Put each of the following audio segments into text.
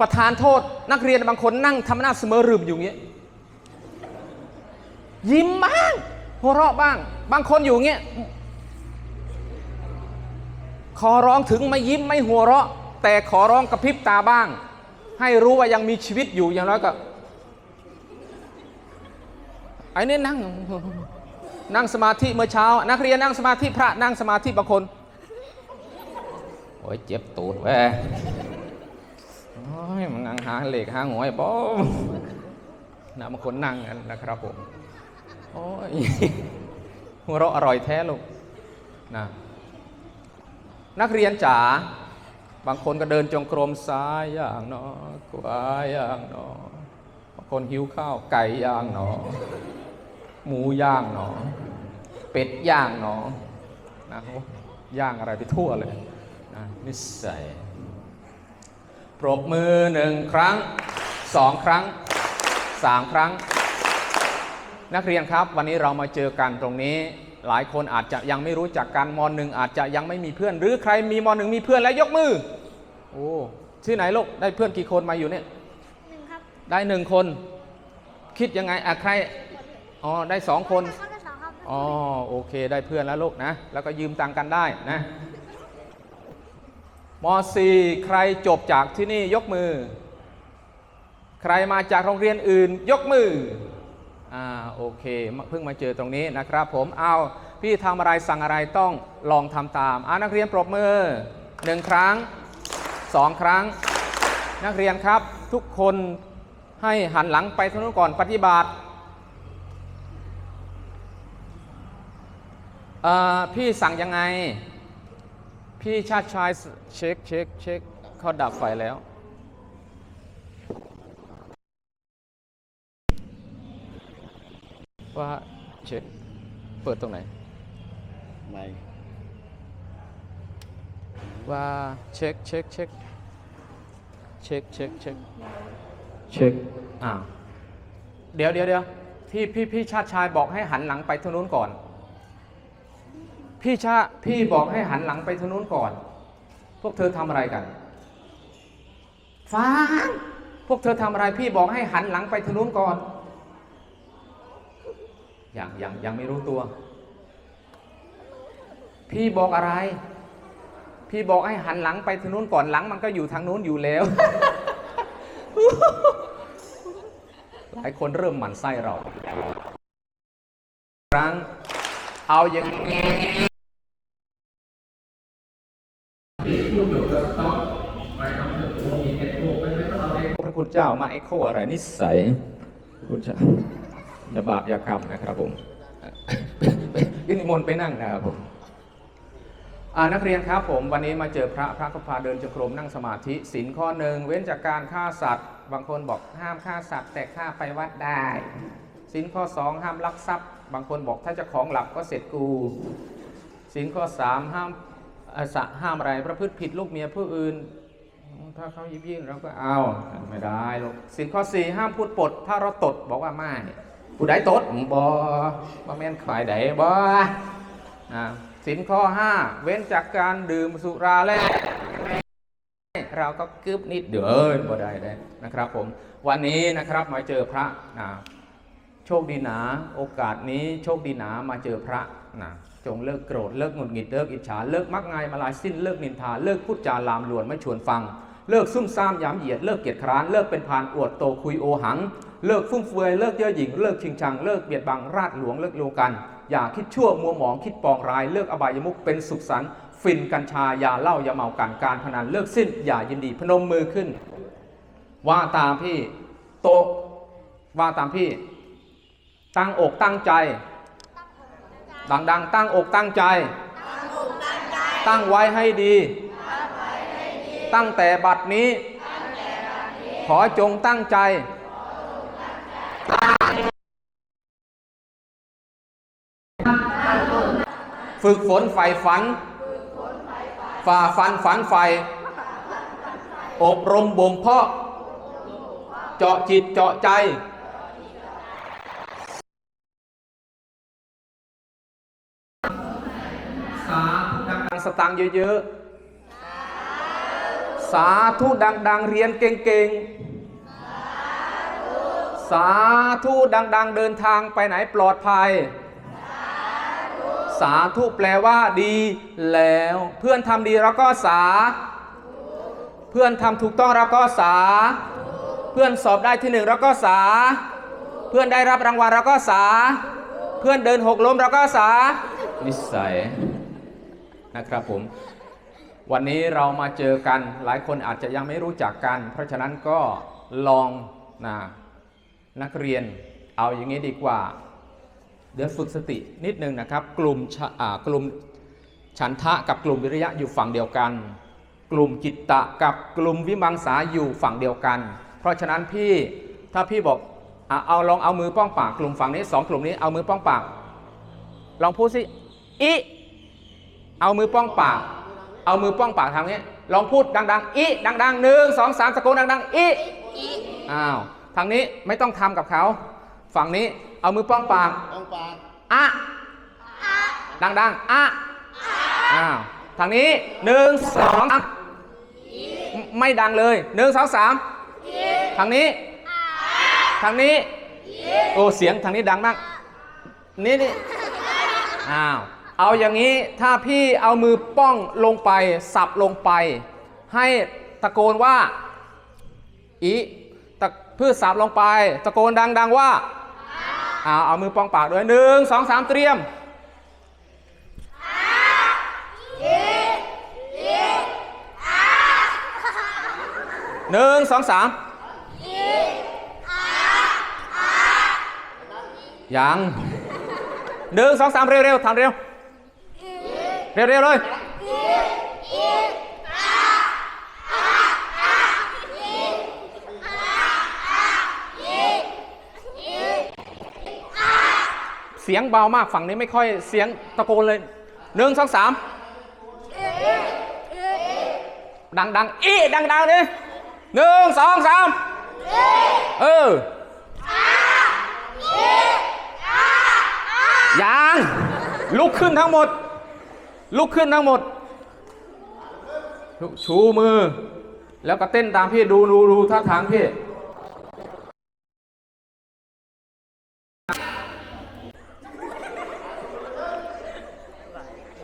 ประธานโทษนักเรียนบางคนนั่งทำหน้าเสมอรึมอยู่เงี้ยยิ้มบ้างหัวเราะบ้าง บางคนอยู่เงี้ยขอร้องถึงไม่ยิ้มไม่หัวเราะ แต่ขอร้องกระพริบตาบ้าง ให้รู้ว่ายังมีชีวิตอยู่อย่างน้อยก็ไอ้นี่นั่งนั่งสมาธิเมื่อเช้า นักเรียนนั่งสมาธิพระนั่งสมาธิบางคน โอ้ยเจ็บตูดแว่โอ้ยมันนั่งหาเหล็กหาหงอยบอมนะบางคนนั่งกันนะครับผม โอ้ยหัวเราะอร่อยแท้ลูกนะนักเรียนจ๋าบางคนก็เดินจงกรมซ้ายอย่างหนอขวาอย่างหนอบางคนหิวข้าวไก่ย่างหนอหมูย่างหนอเป็ดย่างหนอนะย่างอะไรไปทั่วเลย นะนิสัยปรบมือหนึ่งครั้งสองครั้งสามครั้ง นักเรียนครับ วันนี้เรามาเจอกันตรงนี้ หลายคนอาจจะยังไม่รู้จักกันมหนึ่งอาจจะยังไม่มีเพื่อน หรือใครมีมหนึ่งมีเพื่อนแล้วยกมือ โอ้ที่ไหนลูกได้เพื่อนกี่คนมาอยู่เนี่ยหนึ่งครับได้หนึ่งคน คิดยังไงอะใครอ๋อได้สองคนข้อที่สองครับอ๋อโอเค ได้เพื่อนแล้วลูกนะ แล้วก็ยืมตังค์กันได้นะ ม .4 ใครจบจากที่นี่ยกมือ ใครมาจากโรงเรียนอื่นยกมือ อ่าโอเค เพิ่งมาเจอตรงนี้นะครับผม เอาพี่ทำอะไรสั่งอะไรต้องลองทำตามอานักเรียนปรบมือหนึ่งครั้งสองครั้ง นักเรียนครับทุกคนให้หันหลังไปทางนู้นก่อนปฏิบัติอ่อพี่สั่งยังไง พี่ชาติชายสเช็คเช็คเช็คเขาดับไฟแล้ว ว่าเช็คเปิดตรงไหน ไม่ว่าเช็คเช็คเช็คเช็คเช็คเช็คเช็คอ่าเดี๋ยวเดี๋ยวเดี๋ยวพี่พี่พี่ชาติชายบอกให้หันหลังไปทางนู้นก่อน พี่ชาพี่บอกให้หันหลังไปทางนู้นก่อน พวกเธอทำอะไรกันฟังพวกเธอทำอะไรพี่บอกให้หันหลังไปทางนู้นก่อน ยังยังยังไม่รู้ตัว พี่บอกอะไร พี่บอกให้หันหลังไปทางนู้นก่อนหลัง มันก็อยู่ทางนู้นอยู่แล้ว หลายคนเริ่มหมั่นไส้เราครั้งเอาอย่างนี้พระคุณเจ้ามาเอ็กโคอะไรนิสัยคุณเจ้าอย่าบาปอย่ากรรมนะครับผมยินมนไปนั่งนะครับผมนักเรียนครับผมวันนี้มาเจอพระพระก็พาเดินจงกรมนั่งสมาธิศีลข้อหนึ่งเว้นจากการฆ่าสัตว์ บางคนบอกห้ามฆ่าสัตว์ แต่ฆ่าไปวัดได้ศีลข้อสองห้ามลักทรัพย์ บางคนบอกถ้าจะของหลับก็เสร็จกูศีลข้อสามห้ามสห้ามอะไรประพฤติผิดลูกเมียผู้อื่น ถ้าเขายิบยื่นเราก็เอาไม่ได้หรอกศีลข้อสี่ห้ามพูดปด ถ้าเราตดบอกว่าไม่ผู้ใดตดบบ่แม่นขายใดบอสินข้อ5เว้นจากการดื่มสุราและเราก็กึบนิดเดียวเอ้ยบ่ได้เลยนะครับผมวันนี้นะครับมาเจอพระนะโชคดีหนาโอกาสนี้โชคดีหนามาเจอพระนะ จงเลิกโกรธเลิกหงุดหงิดเลิกอิจฉาเลิกมักง่ายมาลายสิ้นเลิกนินทาเลิกพูดจาลามลวนไม่ชวนฟัง เลิกซุ่มซ่ามย้ำเหยียดเลิกเกียจคร้านเลิกเป็นพานอวดโตคุยโอหัง เลิกฟุ่มเฟือยเลิกเย่อหยิ่งเลิกชิงชังเลิกเบียดบังราดหลวงเลิกโลกัน อย่าคิดชั่วมัวหมองคิดปองร้ายเลิกอบายมุกเป็นสุขสันต์ฟินกัญชาอย่าเหล้าอย่าเมากันการพนันเลิกสิ้น อย่ายินดีพนมมือขึ้น ว่าตามพี่โตว่าตามพี่ ตั้งอกตั้งใจ ดังๆ ตั้งอกตั้งใจ ตั้งไว้ให้ดี ตั้งแต่บัดนี้ ขอจงตั้งใจฝึกฝนใฝ่ฝัน ฝ่าฟันฝันไฟอบรมบ่มเพาะ เจาะจิตเจาะใจ สาธุดั งๆสตังเยอะๆสสาธุดังๆ เรียนเก่งๆ สาธุดังๆ เดินทางไปไหนปลอดภัย สาธุแปลว่าดีแล้ว เพื่อนทำดีเราก็สา เพื่อนทำถูกต้องเราก็สา เพื่อนสอบได้ที่หนึ่งเราก็สา เพื่อนได้รับรางวัลเราก็สา เพื่อนเดินหกล้มเราก็สานิสัย นะครับผม วันนี้เรามาเจอกันหลายคนอาจจะยังไม่รู้จักกัน เพราะฉะนั้นก็ลองนะนักเรียนเอาอย่างนี้ดีกว่า เดี๋ยวฝึกสตินิดนึงนะครับ กลุ่มกลุ่มฉันทะกับกลุ่มวิริยะอยู่ฝั่งเดียวกัน กลุ่มจิตตะกับกลุ่มวิมังสาอยู่ฝั่งเดียวกัน เพราะฉะนั้นพี่ถ้าพี่บอกเอาลองเอามือป้องปากกลุ่มฝั่งนี้สองกลุ่มนี้เอามือป้องปาก ลองพูดสิอิ เอามือป้องปาก เอามือป้องปากทำงี้ลองพูดดังๆอิดังๆหนึ่งสองสามตะโกนดังๆอิอ้าวทางนี้ไม่ต้องทำกับเขา ฝั่งนี้เอามือป้องปากต้องปากอะดังๆอะอ้าวทางนี้หนึ่งสองสามไม่ดังเลยหนึ่งสองสามทางนี้ทางนี้โอ้เสียงทางนี้ดังมากนี่นี่อ้าว เอาอย่างนี้ถ้าพี่เอามือป้องลงไปสับลงไป ให้ตะโกนว่าอีตะเพื่อสับลงไป ตะโกนดัง ๆ ว่าเอาเอามือป้องปากด้วยหนึ่งสองสามเตรียมหนึ่งสองสามยังหนึ่งสองสามเร็วๆทำเร็ว เร็วๆเลยเสียงเบามากฝั่งนี้ไม่ค่อยเสียงตะโกนเลยหนึ่งสองสามดังๆอีดังๆเลยหนึ่งสองสามเออยังลุกขึ้นทั้งหมด ลุกขึ้นทั้งหมด ชูมือ แล้วก็เต้นตามพี่ดูดูดูท่าทางพี่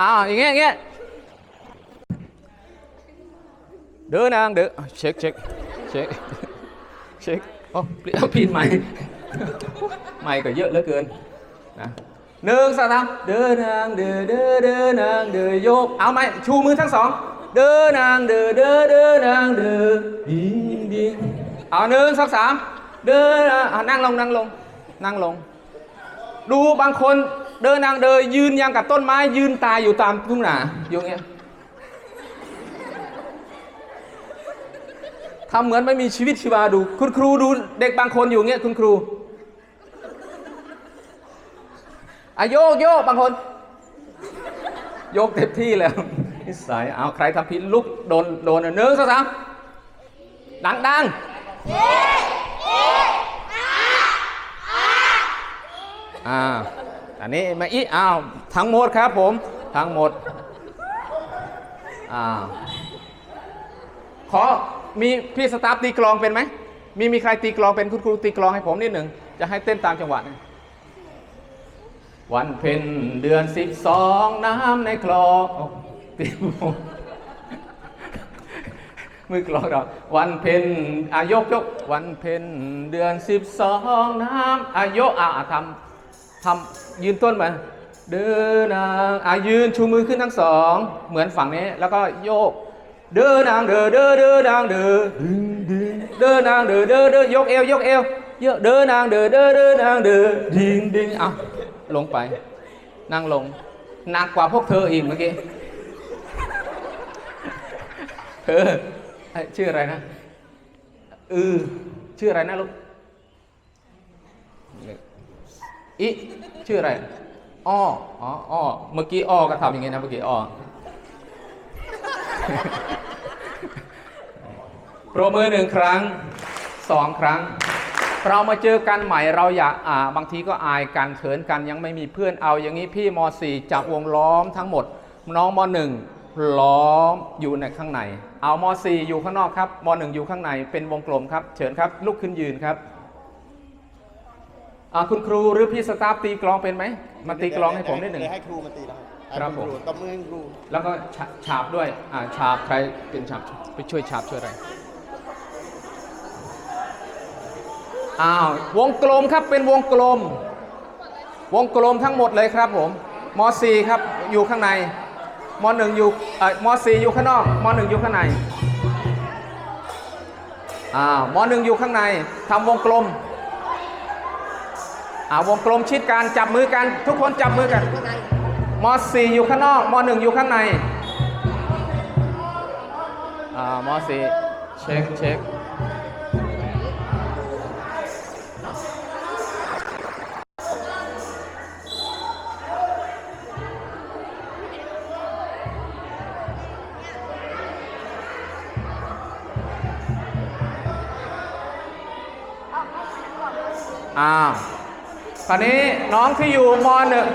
อ้าวอย่างเงี้ยอย่างเงี้ยเดินนางเดินเช็คเช็คเช็คเช็คโอ้เปลี่ยนผิดใหม่ ใหม่ก็เยอะเหลือเกินนะ หนึ่งสองสามเดินนางเดินเดินเดินนางเดินโยก เอาไหมชูมือทั้งสอง เดินนางเดินเดินเดินนางเดินดิงดิงเอาหนึ่งสองสามเดินนางอะนั่งลงนั่งลงนั่งลง ดูบางคนเดินนางเดินยืนยังกับต้นไม้ยืนตายอยู่ตามทุ่งนาอยู่อย่างเงี้ยทำเหมือนไม่มีชีวิตชีวาดู คุณครูดูเด็กบางคนอยู่เงี้ยคุณครู อะโยกโยกบางคน โยกเต็มที่แล้วนิสัยเอาใครทำผิดลุกโดนโดนหนึ่งสองสามดังดังอ่าอันนี้มาอีอ้าวทั้งหมดครับผม ทั้งหมดอ่าขอมีพี่สตาฟตีกลองเป็นไหมมีมีใครตีกลองเป็นคุณครูตีกลองให้ผมนิดหนึ่งจะให้เต้นตามจังหวะนะ วันเพ็ญเดือนสิบสองน้ำในคลองตีมือมือกลองเราวันเพ็ญอายกยก วันเพ็ญเดือนสิบสองน้ำอายกอะทำทำยืนต้นมาเดินนางอะยืนชูมือขึ้นทั้งสอง เหมือนฝั่งนี้แล้วก็โยก เดินนางเดินเดินเดินนางเดินดึงดึงเดินนางเดินเดินเดินยกเอวยกเอวเยอะเดินนางเดินเดินเดินนางเดินดิ่งดิ่งอะ ลงไป นั่งลงหนักกว่าพวกเธออีกเมื่อกี้เธอชื่ออะไรนะเออชื่ออะไรนะลูกอีชื่ออะไรอ้ออ๋ออ้อเมื่อกี้อ้อก็ทำอย่างงี้นะเมื่อกี้อ้อปรมือหนึ่งครั้งสองครั้ง เรามาเจอกันใหม่เราอยากอ่าบางทีก็อายกันเขินกันยังไม่มีเพื่อนเอาอย่างนี้พี่ม .4 จับวงล้อมทั้งหมด น้องม .1 ล้อมอยู่ในข้างในเอาม .4 อยู่ข้างนอกครับม .1 อยู่ข้างในเป็นวงกลมครับ เชิญครับลุกขึ้นยืนครับอ่าคุณครูหรือพี่สตาฟตีกลองเป็นไหมมาตีกลองให้ผมนิดหนึ่งเยวให้ครูมาตีแล้วครับให้ผมตบมือให้ครูแล้วก็ฉาฉาบด้วยอ่าฉาบใครเป็นฉาบไปช่วยฉาบช่วยอะไร อ้าววงกลมครับเป็นวงกลม วงกลมทั้งหมดเลยครับผมม .4 ครับอยู่ข้างในม .1 อยู่เอ่อม .4 อยู่ข้างนอกม .1 อยู่ข้างในอ่าม .1 อยู่ข้างในทำวงกลมอ่าวงกลมชิดกันจับมือกัน ทุกคนจับมือกันม .4 อยู่ข้างนอกม .1 อยู่ข้างในอ่าม .4 เช็คเช็ค ราวนี้น้องที่อยู่มหนึ่ง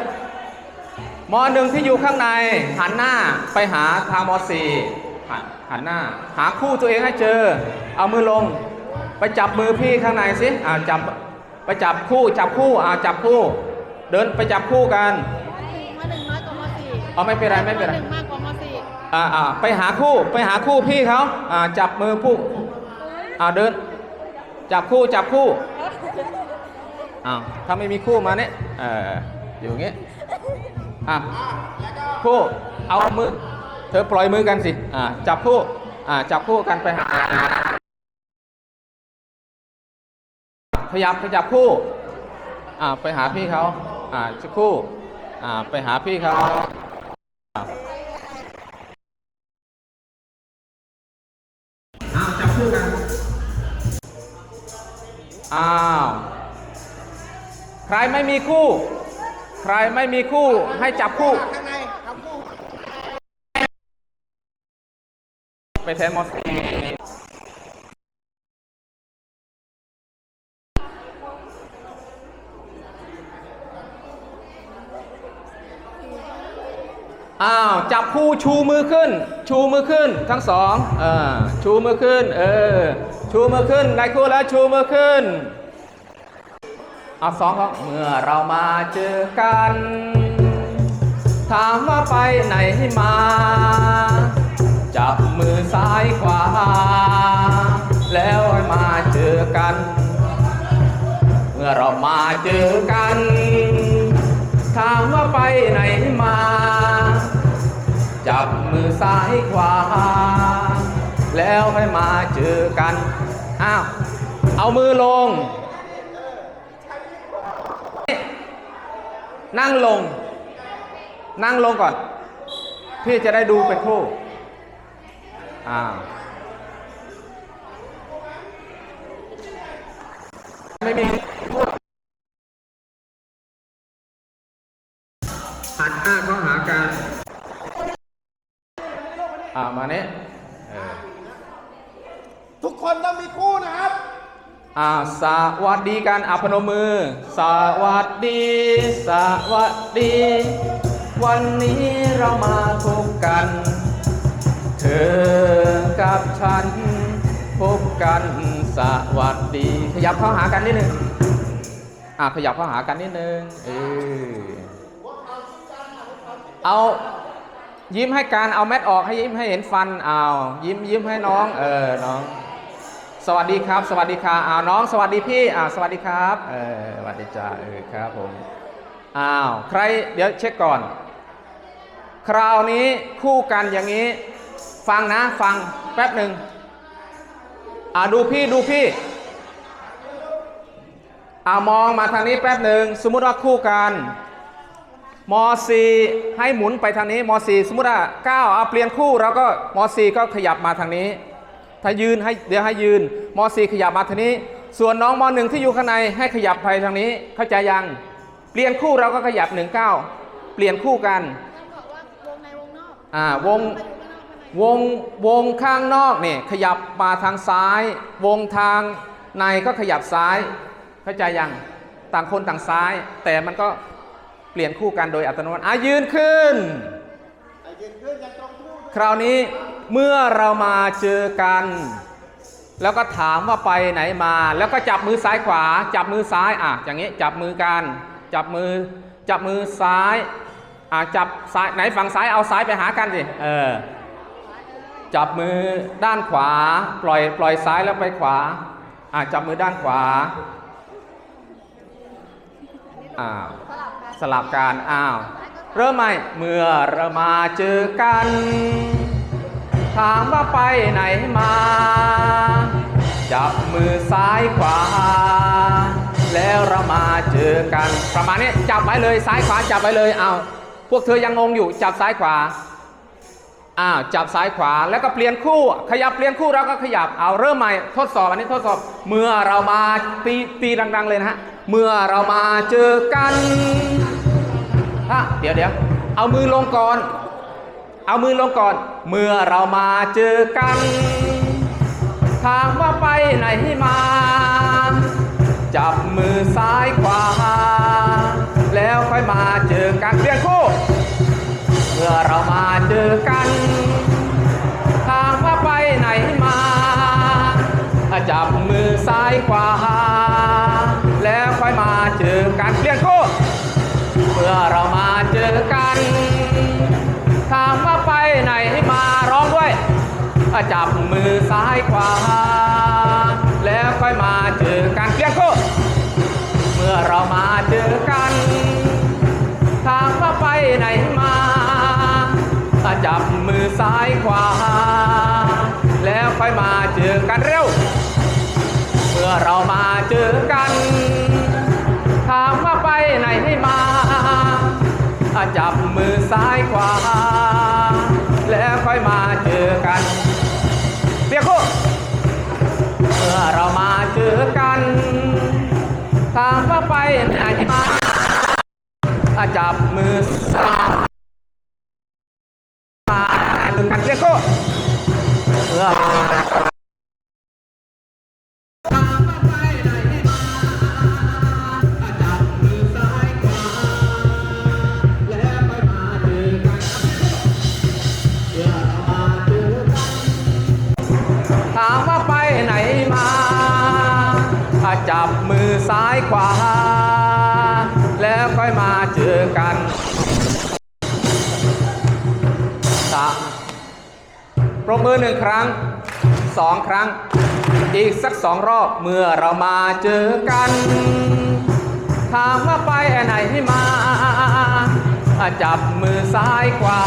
มหนึ่งที่อยู่ข้างใน หันหน้าไปหาทางมสี่หันหันหน้า หาคู่ตัวเองให้เจอ เอามือลง ไปจับมือพี่ข้างในสิอ่าจับไปจับคู่จับคู่อ่าจับคู่ เดินไปจับคู่กันมหนึ่งน้อยกว่ามสี่เอาไม่เป็นไรไม่เป็นไรหนึ่งมากกว่ามสี่อ่าอ่าไปหาคู่ไปหาคู่พี่เขาอ่าจับมือผู้อ่าเดิน จับคู่จับคู่ อ้าวถ้าไม่มีคู่มาเนี่ยเอออยู่อย่างเงี้ยอะคู่เอามือเธอปล่อยมือกันสิอ่าจับคู่อ่าจับคู่กันไปหาขยับขยับคู่อ่าไปหาพี่เขาอ่าจะคู่อ่าไปหาพี่เขาอ้าวจับคู่กันอ้าว ใครไม่มีคู่ ใครไม่มีคู่ให้จับคู่ ข้างในครับครูไปแทนมอสอ้าว จับคู่ชูมือขึ้น ชูมือขึ้นทั้งสองเออชูมือขึ้น เออ ชูมือขึ้นได้คู่แล้วชูมือขึ้น เอาสองเขาเมื่อเรามาเจอกัน ถามว่าไปไหนมา จับมือซ้ายขวา แล้วให้มาเจอกัน เมื่อเรามาเจอกัน ถามว่าไปไหนมา จับมือซ้ายขวา แล้วให้มาเจอกัน อ้าว เอามือลง นั่งลง นั่งลงก่อน พี่จะได้ดูเป็นคู่อ้าไม่มีหันหน้าเข้าหากันอ่ามาเนี้ยทุกคนต้องมีคู่นะครับ อ่าสวัสดีกันอาพนมมือ สวัสดี สวัสดี วันนี้เรามาพบกัน เธอกับฉัน พบกันสวัสดี ขยับเข้าหากันนิดนึงอ่าขยับเข้าหากันนิดนึงเออเอายิ้มให้การเอาแมทออกให้ยิ้มให้เห็นฟันเอายิ้มยิ้มให้น้อง เออน้อง สวัสดีครับ สวัสดีค่ะอ้าวน้อง สวัสดีพี่อ้าวสวัสดีครับเออสวัสดีจ้าเออครับผมอ้าวใครเดี๋ยวเช็คก่อน คราวนี้คู่กันอย่างนี้ ฟังนะฟังแป๊บหนึ่งอ่าดูพี่ดูพี่อ่ามองมาทางนี้แป๊บหนึ่งสมมุติว่าคู่กันม .4 ให้หมุนไปทางนี้ม .4 สมมุติว่า9เอาเปลี่ยนคู่เราก็ม .4 ก็ขยับมาทางนี้ ถ้ายืนให้เดี๋ยวให้ยืนม .4 ขยับมาทางนี้ ส่วนน้องม .1 ที่อยู่ข้างในให้ขยับไปทางนี้ เข้าใจยัง เปลี่ยนคู่เราก็ขยับ19เปลี่ยนคู่กันต้องบอกว่าวงในวงนอกอ่าวงไปอยู่ข้างนอกข้างในวงวงข้างนอกเนี่ยขยับมาทางซ้าย วงทางในก็ขยับซ้าย เข้าใจยังต่างคนต่างซ้าย แต่มันก็เปลี่ยนคู่กันโดยอัตโนมัติอะยืนขึ้นยืนขึ้นยังตรง คราวนี้เมื่อเรามาเจอกัน แล้วก็ถามว่าไปไหนมา แล้วก็จับมือซ้ายขวา จับมือซ้ายอะอย่างนี้จับมือกัน จับมือจับมือซ้ายอะจับซ้ายไหนฝั่งซ้ายเอาซ้ายไปหากันสิเออจับมือด้านขวา ปล่อยปล่อยซ้ายแล้วไปขวาอะจับมือด้านขวาอ้าวสลับกันอ้าว เริ่มใหม่เมื่อเรามาเจอกัน ถามว่าไปไหนมา จับมือซ้ายขวา แล้วเรามาเจอกัน ประมาณนี้จับไว้เลยซ้ายขวาจับไว้เลยเอาพวกเธอยังงงอยู่จับซ้ายขวาอ้าวจับซ้ายขวาแล้วก็เปลี่ยนคู่ ขยับเปลี่ยนคู่เราก็ขยับเอาเริ่มใหม่ทดสอบอันนี้ทดสอบ เมื่อเรามาตีตีดัง ๆ เลยนะฮะเมื่อเรามาเจอกัน อะเดี๋ยวเดี๋ยวเอามือลงก่อน เอามือลงก่อน เมื่อเรามาเจอกัน ถามว่าไปไหนมา จับมือซ้ายขวา แล้วค่อยมาเจอกันเรียนคู่ เมื่อเรามาเจอกัน ถามว่าไปไหนมา จับมือซ้ายขวา แล้วค่อยมาเจอกันเรียนคู่ เมื่อเรา กันถามว่าไปไหนมาร้องด้วย จับมือซ้ายขวา แล้วค่อยมาเจอกันเรียกคู่เมื่อเรามาเจอกันถามว่าไปไหนมาจับมือซ้ายขวา แล้วค่อยมาเจอกันเร็ว เมื่อเรามาเจอกัน จับมือซ้ายขวา แล้วค่อยมาเจอกันเบียโคู่เมื่อเรามาเจอกันถามว่าไปไหนมาจับมือซ้าย จับมือซ้ายขวา แล้วค่อยมาเจอกันสามปรบมือหนึ่งครั้งสองครั้ง อีกสักสองรอบเมื่อเรามาเจอกัน ถามว่าไปไหนมา จับมือซ้ายขวา